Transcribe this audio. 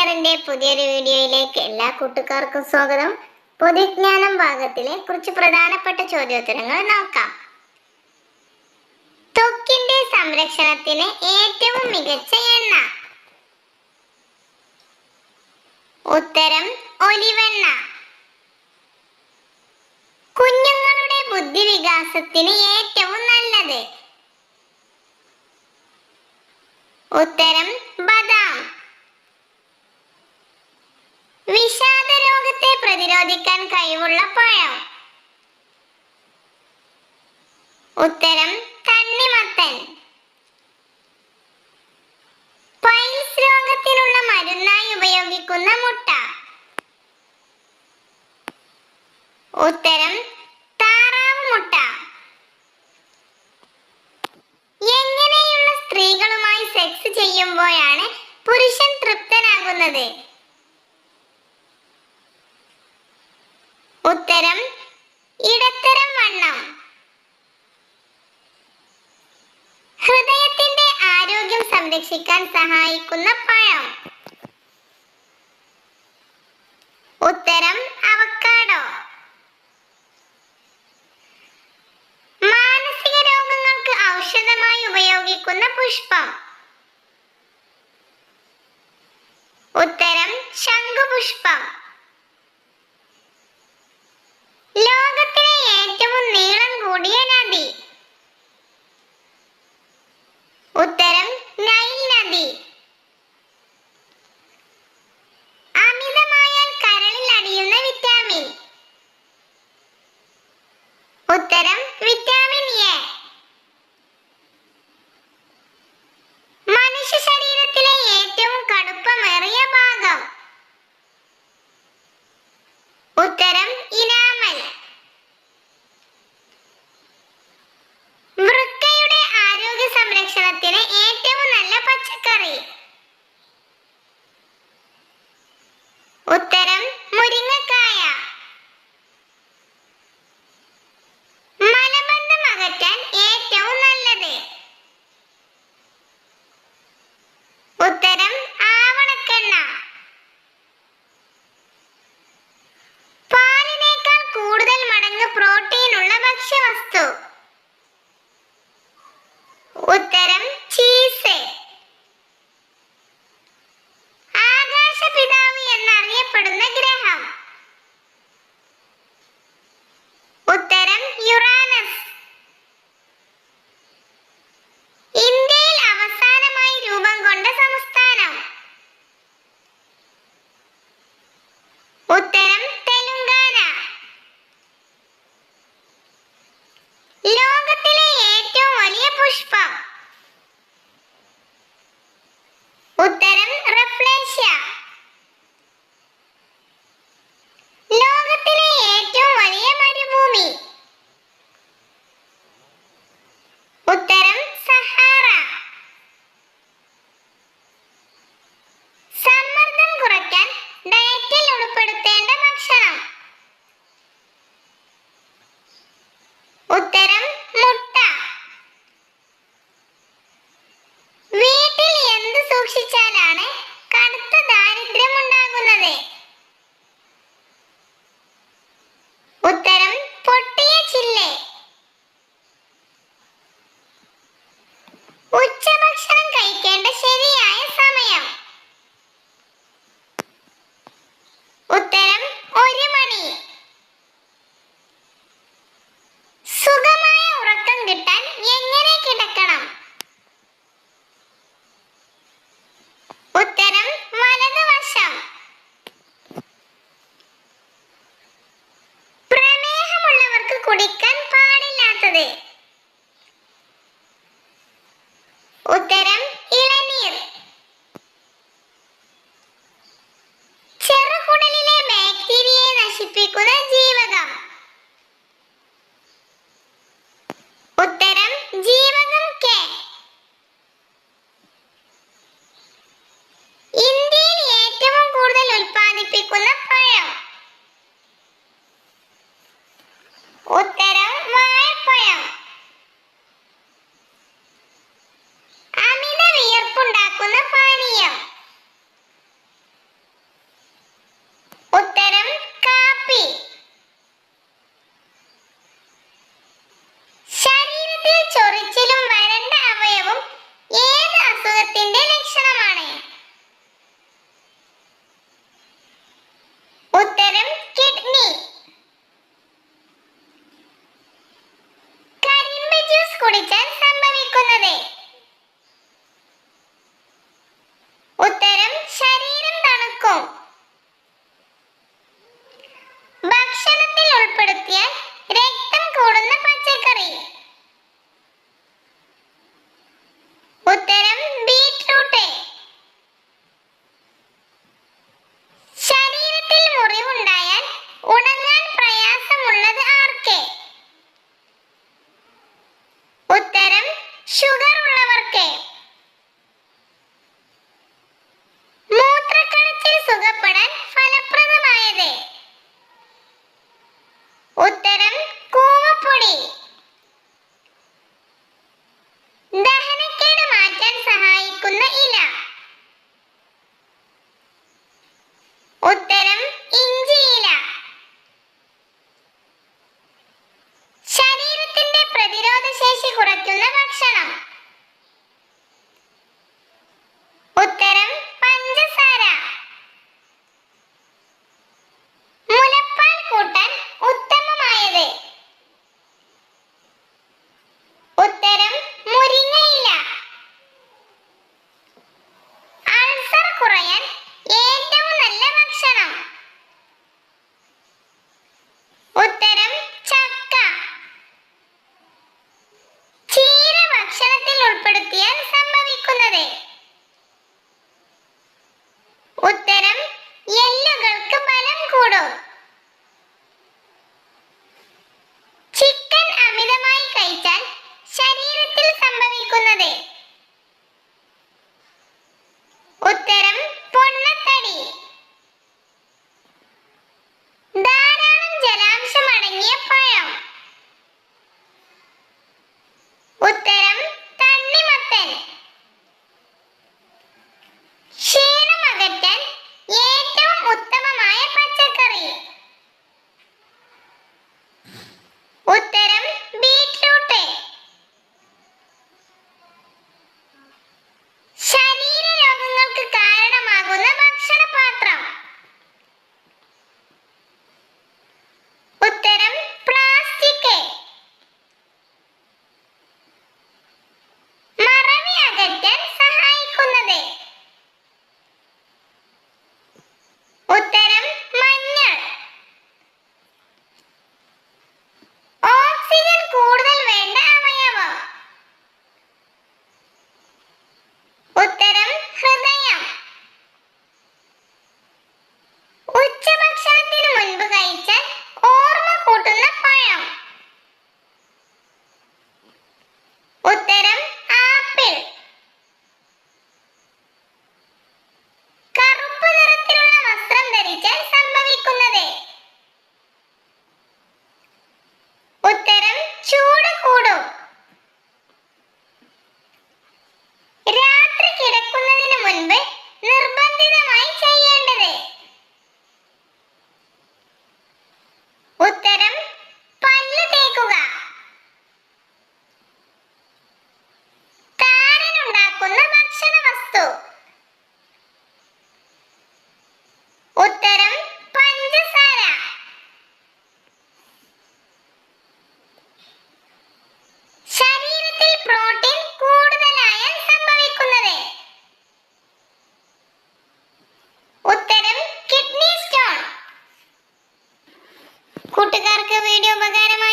വിന്നറിന്റെ പുതിയൊരു വീഡിയോയിലേക്ക് എല്ലാ കൂട്ടുകാർക്കും സ്വാഗതം. പൊതുജ്ഞാനം ഭാഗത്തിലെ കുറച്ച് പ്രധാനപ്പെട്ട ചോദ്യോത്തരങ്ങൾ നോക്കാം. ത്വക്കിന്റെ സംരക്ഷണത്തിന് ഏറ്റവും മികച്ച എണ്ണ. ഉത്തരം ഒലിവെണ്ണ. കുഞ്ഞുങ്ങളുടെ ബുദ്ധിവികാസത്തിന് ഏറ്റവും നല്ലത്. ഉത്തരം വിഷാദ രോഗത്തെ പ്രതിരോധിക്കാൻ കഴിവുള്ള പഴം. ഉത്തരം തണ്ണിമത്തൻ. പൈൽസ് രോഗത്തിനുള്ള മരുന്നായി ഉപയോഗിക്കുന്ന മുട്ട. ഉത്തരം താറാവ് മുട്ട. എങ്ങനെയുള്ള സ്ത്രീകളുമായി സെക്സ് ചെയ്യുമ്പോഴാണ് പുരുഷൻ തൃപ്തനാകുന്നത്? സംരക്ഷിക്കാൻ സഹായിക്കുന്ന പഴം. ഉത്തരം അവക്കാടോ. മാനസിക രോഗങ്ങൾക്ക് ഔഷധമായി ഉപയോഗിക്കുന്ന പുഷ്പം. ഉത്തരം ശംഖുപുഷ്പം. ലോകത്തിലെ ഏറ്റവും നീളം കൂടിയ നദി. ഉത്തരം നൈൽ നദി ഉത്തരം കുടിക്കാൻ പാടില്ലാത്തത്. വീഡിയോ ഉപകാരമായി